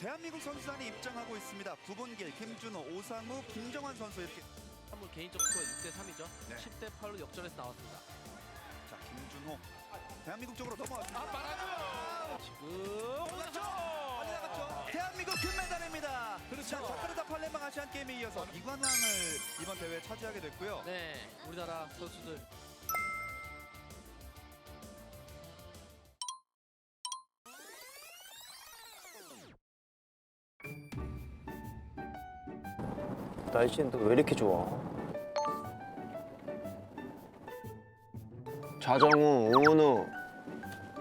대한민국 선수단이 입장하고 있습니다. 구본길, 김준호, 오상우, 김정환 선수 이렇게. 한번 개인적 스코어 6대 3이죠. 네. 10대 8로 역전해서 나왔습니다. 자, 김준호. 대한민국 쪽으로 넘어왔습니다. 지금 올랐죠? 많이 나갔죠? 대한민국 금메달입니다. 그렇죠. 자, 자카르타 팔렘방 아시안 게임에 이어서 이관왕을 이번 대회에 차지하게 됐고요. 네, 우리나라 선수들 날씨는 또 왜 이렇게 좋아? 자정우, 우은우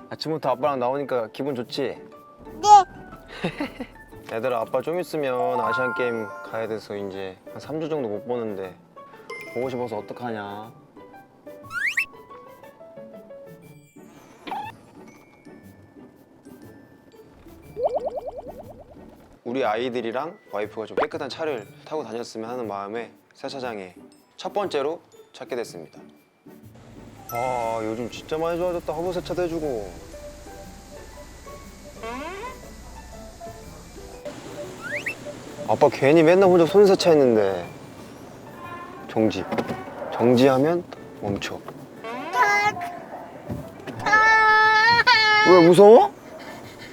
아침부터 아빠랑 나오니까 기분 좋지? 네 얘들아 아빠 좀 있으면 아시안게임 가야 돼서 이제 한 3주 정도 못 보는데 보고 싶어서 어떡하냐 우리 아이들이랑 와이프가 좀 깨끗한 차를 타고 다녔으면 하는 마음에 세차장에 첫 번째로 찾게 됐습니다. 아 요즘 진짜 많이 좋아졌다. 허브 세차도 해주고. 아빠 괜히 맨날 혼자 손 세차했는데. 정지. 정지하면 멈춰. 왜 무서워?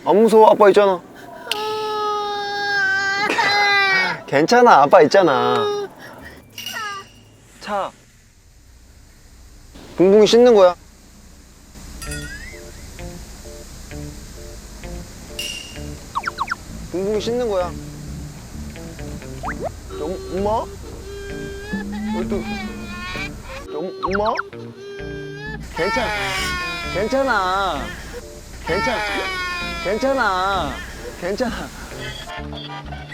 안 무서워? 아빠 있잖아 괜찮아 아빠 있잖아. 차. 붕붕이 씻는 거야. 붕붕이 씻는 거야. 좀 엄마? 왜또 좀 엄마? 괜찮아 괜찮아. 괜찮아 괜찮아. 괜찮아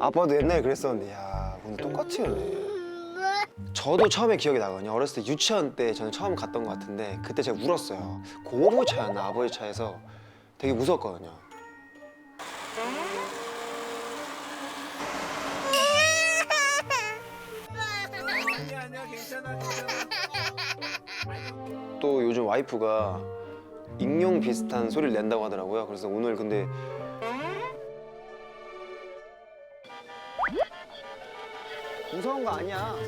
아빠도 옛날에 그랬었는데 야 오늘 똑같이 하네. 저도 처음에 기억이 나거든요. 어렸을 때 유치원 때 저는 처음 갔던 것 같은데 그때 제가 울었어요. 고모 차였나 아버지 차에서 되게 무섭거든요 또 요즘 와이프가 익룡 비슷한 소리를 낸다고 하더라고요. 그래서 오늘 근데 무서운 거 아니야.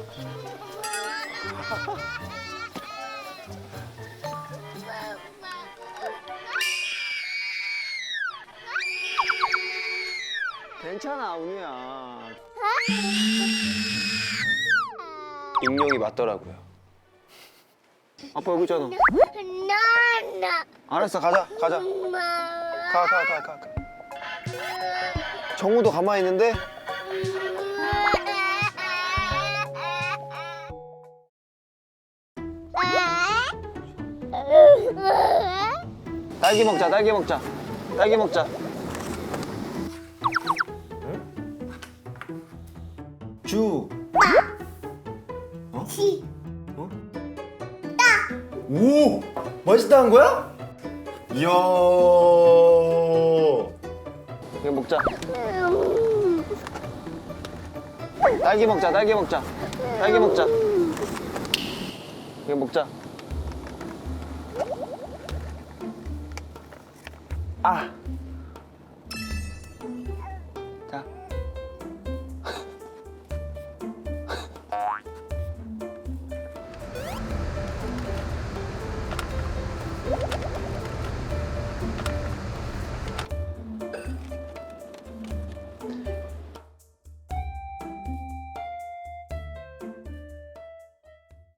괜찮아 운우야. 익룡이 맞더라고요 아빠 여기 있잖아. 나나. 알았어 가자 가자. 엄마. 가 가 가 가 가, 정우도 가만히 있는데? 딸기 먹자 딸기 먹자. 딸기 먹자. 주 오! 맛있다 한 거야? 이야. 이거 먹자. 딸기 먹자 딸기 먹자. 딸기 먹자. 이거 먹자. 아